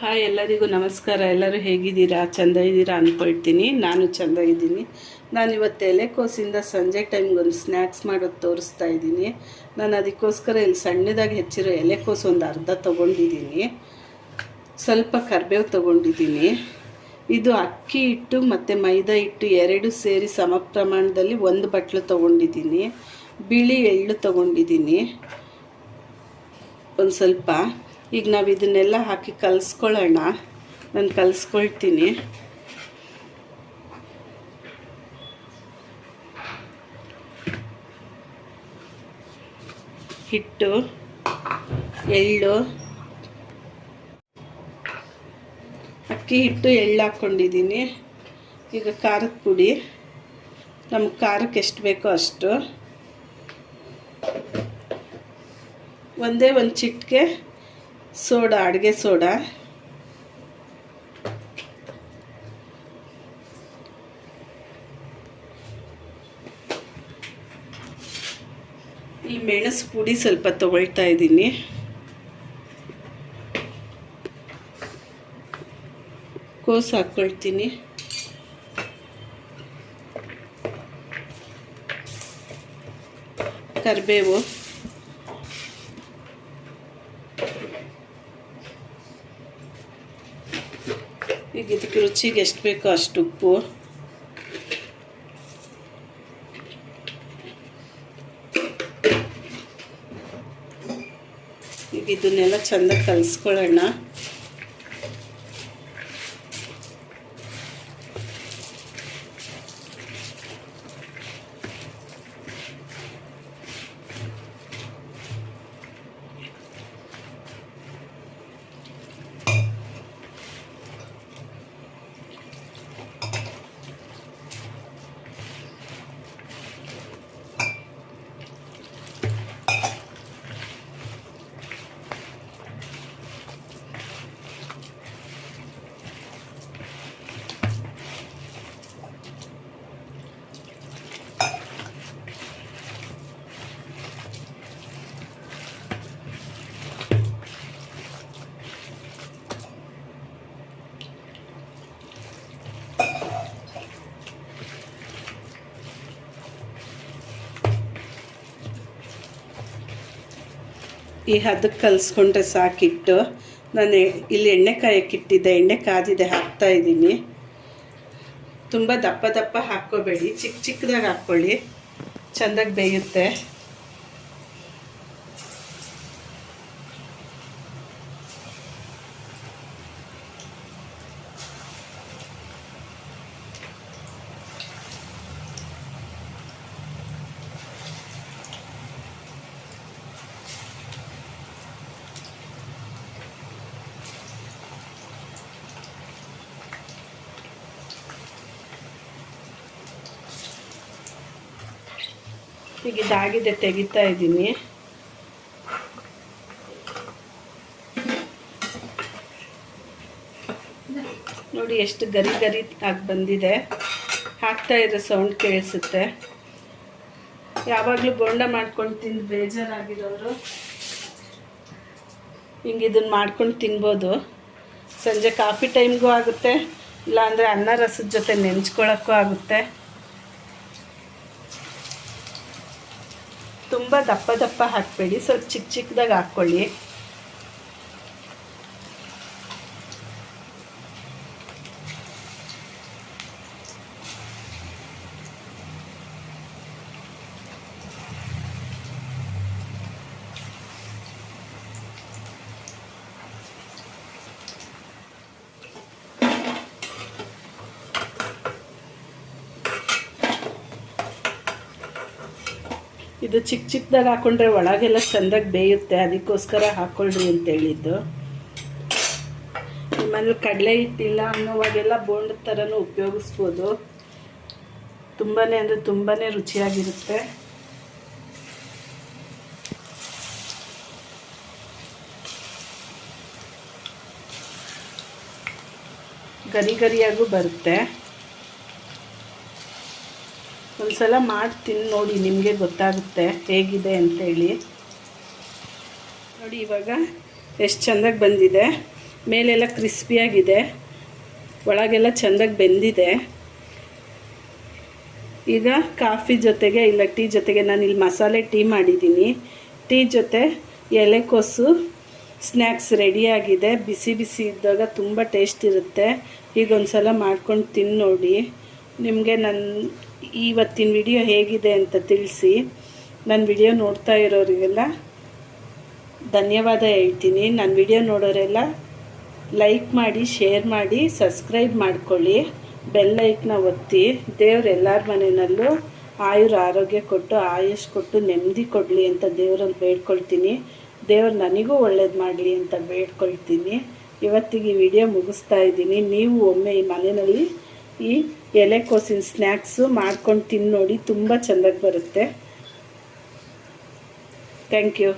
Hi, ಎಲ್ಲರಿಗೂ ನಮಸ್ಕಾರ. ಎಲ್ಲರೂ ಹೇಗಿದ್ದೀರಾ? ಚೆಂದ ಇದ್ದೀರಾ ಅಂದ್ಕೊಳ್ತೀನಿ ನಾನು ಚೆಂದ ಇದ್ದೀನಿ. ನಾನು ಇವತ್ತು ಎಲೆಕೋಸಿಂದ ಸಂಜೆ ಟೈಮ್ಗೆ ಒಂದು ಸ್ನ್ಯಾಕ್ಸ್ ಮಾಡೋದು ತೋರಿಸ್ತಾ ಇದ್ದೀನಿ. ನಾನು ಅದಕ್ಕೋಸ್ಕರ ಇಲ್ಲಿ ಸಣ್ಣದಾಗಿ ಹೆಚ್ಚಿರೋ ಎಲೆಕೋಸು ಒಂದು ಅರ್ಧ ತೊಗೊಂಡಿದ್ದೀನಿ. ಸ್ವಲ್ಪ ಕರ್ಬೇವು ತೊಗೊಂಡಿದ್ದೀನಿ. ಇದು ಅಕ್ಕಿ ಹಿಟ್ಟು ಮತ್ತು ಮೈದಾ ಹಿಟ್ಟು ಎರಡು ಸೇರಿ ಸಮ ಪ್ರಮಾಣದಲ್ಲಿ ಒಂದು ಬಟ್ಲು ತೊಗೊಂಡಿದ್ದೀನಿ. ಬಿಳಿ ಎಳ್ಳು ತೊಗೊಂಡಿದ್ದೀನಿ. ಒಂದು ಸ್ವಲ್ಪ ಈಗ ನಾವು ಇದನ್ನೆಲ್ಲ ಹಾಕಿ ಕಲಿಸ್ಕೊಳ್ಳೋಣ. ನಾನು ಕಲಿಸ್ಕೊಳ್ತೀನಿ. ಹಿಟ್ಟು, ಎಳ್ಳು. ಅಕ್ಕಿ ಹಿಟ್ಟು, ಎಳ್ಳು ಹಾಕ್ಕೊಂಡಿದ್ದೀನಿ. ಈಗ ಖಾರದ ಪುಡಿ. ನಮ್ಗೆ ಖಾರಕ್ಕೆ ಎಷ್ಟು ಬೇಕೋ ಅಷ್ಟು. ಒಂದೇ ಒಂದು ಚಿಟಿಕೆ ಸೋಡಾ ಅಡುಗೆ ಸೋಡಾ. ಈ ಮೆಣಸು ಪುಡಿ ಸ್ವಲ್ಪ ತಗೊಳ್ತಾ ಇದ್ದೀನಿ. ಕೋಸು ಹಾಕ್ಕೊಳ್ತೀನಿ. ಕರಿಬೇವು. ಈಗ ಇದಕ್ಕೆ ರುಚಿಗೆ ಎಷ್ಟು ಬೇಕೋ ಅಷ್ಟು ಉಪ್ಪು. ಈಗ ಇದನ್ನೆಲ್ಲ ಚೆಂದ ಕಲಿಸ್ಕೊಳ್ಳೋಣ. ಈ ಹದಕ್ಕೆ ಕಲಿಸ್ಕೊಂಡ್ರೆ ಸಾಕಿಟ್ಟು ನಾನು ಇಲ್ಲಿ ಎಣ್ಣೆ ಕಾಯಕ್ಕಿಟ್ಟಿದ್ದೆ ಎಣ್ಣೆ ಕಾದಿದೆ, ಹಾಕ್ತಾ ಇದ್ದೀನಿ. ತುಂಬ ದಪ್ಪ ದಪ್ಪ ಹಾಕ್ಕೋಬೇಡಿ ಚಿಕ್ಕ ಚಿಕ್ಕದಾಗಿ ಹಾಕ್ಕೊಳ್ಳಿ. ಚೆಂದಾಗಿ ಬೇಯುತ್ತೆ. ಈಗ ಇದಾಗಿದೆ ತೆಗಿತಾ ಇದ್ದೀನಿ. ನೋಡಿ ಎಷ್ಟು ಗರಿ ಗರಿ ಆಗಿ ಬಂದಿದೆ. ಹಾಕ್ತಾ ಇರೋ ಸೌಂಡ್ ಕೇಳಿಸುತ್ತೆ. ಯಾವಾಗಲೂ ಬೋಂಡ ಮಾಡ್ಕೊಂಡು ತಿಂದು ಬೇಜಾರಾಗಿರೋರು ಹಿಂಗೆ ಇದನ್ನು ಮಾಡ್ಕೊಂಡು ತಿನ್ಬೋದು. ಸಂಜೆ ಕಾಫಿ ಟೈಮ್ಗೂ ಆಗುತ್ತೆ, ಇಲ್ಲಾಂದರೆ ಅನ್ನ ರಸದ ಜೊತೆ ನೆಂಚ್ಕೊಳ್ಳೋಕ್ಕೂ ಆಗುತ್ತೆ. ತುಂಬ ದಪ್ಪ ದಪ್ಪ ಹಾಕಬೇಡಿ. ಸ್ವಲ್ಪ ಚಿಕ್ಕ ಚಿಕ್ಕದಾಗಿ ಹಾಕ್ಕೊಳ್ಳಿ. ಇದು ಚಿಕ್ಕ ಚಿಕ್ಕದಾಗಿ ಹಾಕೊಂಡ್ರೆ ಒಳಗೆಲ್ಲ ಚೆಂದಾಗಿ ಬೇಯುತ್ತೆ, ಅದಕ್ಕೋಸ್ಕರ ಹಾಕ್ಕೊಳ್ರಿ ಅಂತ ಹೇಳಿದ್ದು ನಿಮ್ಮಲ್ಲಿ ಕಡಲೆ ಹಿಟ್ಟಿಲ್ಲ ಅನ್ನೋವಾಗೆಲ್ಲ ಬೋಂಡ್ ಥರನೂ ಉಪಯೋಗಿಸ್ಬೋದು. ತುಂಬಾ ಅಂದರೆ ತುಂಬಾ ರುಚಿಯಾಗಿರುತ್ತೆ. ಗರಿ ಗರಿಯಾಗೂ ಬರುತ್ತೆ. ಒಂದ್ಸಲ ಮಾಡಿ ತಿಂದು ನೋಡಿ, ನಿಮಗೆ ಗೊತ್ತಾಗುತ್ತೆ ಹೇಗಿದೆ ಅಂತೇಳಿ ನೋಡಿ, ಇವಾಗ ಎಷ್ಟು ಚೆಂದಾಗಿ ಬಂದಿದೆ. ಮೇಲೆಲ್ಲ ಕ್ರಿಸ್ಪಿಯಾಗಿದೆ. ಒಳಗೆಲ್ಲ ಚೆಂದಾಗಿ ಬೆಂದಿದೆ. ಈಗ ಕಾಫಿ ಜೊತೆಗೆ, ಇಲ್ಲ ಟೀ ಜೊತೆಗೆ ನಾನು ಇಲ್ಲಿ ಮಸಾಲೆ ಟೀ ಮಾಡಿದ್ದೀನಿ. ಟೀ ಜೊತೆ ಎಲೆಕೋಸು ಸ್ನ್ಯಾಕ್ಸ್ ರೆಡಿಯಾಗಿದೆ ಬಿಸಿ ಬಿಸಿ ಇದ್ದಾಗ ತುಂಬ ಟೇಸ್ಟ್ ಇರುತ್ತೆ. ಈಗ ಒಂದು ಸಲ ಮಾಡ್ಕೊಂಡು ತಿಂದು ನೋಡಿ. ನಿಮಗೆ ನನ್ನ ಇವತ್ತಿನ ವಿಡಿಯೋ ಹೇಗಿದೆ ಅಂತ ತಿಳಿಸಿ. ನನ್ನ ವಿಡಿಯೋ ನೋಡ್ತಾ ಇರೋರಿಗೆಲ್ಲ ಧನ್ಯವಾದ ಹೇಳ್ತೀನಿ. ನನ್ನ ವಿಡಿಯೋ ನೋಡೋರೆಲ್ಲ ಲೈಕ್ ಮಾಡಿ ಶೇರ್ ಮಾಡಿ ಸಬ್ಸ್ಕ್ರೈಬ್ ಮಾಡ್ಕೊಳ್ಳಿ. ಬೆಲ್ ಲೈಕ್ನ ಒತ್ತಿ. ದೇವ್ರು ಎಲ್ಲರ ಮನೆಯಲ್ಲೂ ಆಯುರ ಆರೋಗ್ಯ ಕೊಟ್ಟು, ಆಯುಷ್ ಕೊಟ್ಟು, ನೆಮ್ಮದಿ ಕೊಡಲಿ ಅಂತ ದೇವ್ರಲ್ಲಿ ಬೇಡ್ಕೊಳ್ತೀನಿ. ದೇವ್ರು ನನಗೂ ಒಳ್ಳೇದು ಮಾಡಲಿ ಅಂತ ಬೇಡ್ಕೊಳ್ತೀನಿ. ಇವತ್ತಿಗೆ ವಿಡಿಯೋ ಮುಗಿಸ್ತಾ ಇದ್ದೀನಿ. ನೀವು ಒಮ್ಮೆ ಈ ಮನೆಯಲ್ಲಿ ಈ ಎಲೆಕೋಸಿನ ಸ್ನ್ಯಾಕ್ಸು ಮಾಡ್ಕೊಂಡು ತಿಂದು ನೋಡಿ ತುಂಬ ಚೆಂದಾಗಿ ಬರುತ್ತೆ. Thank you.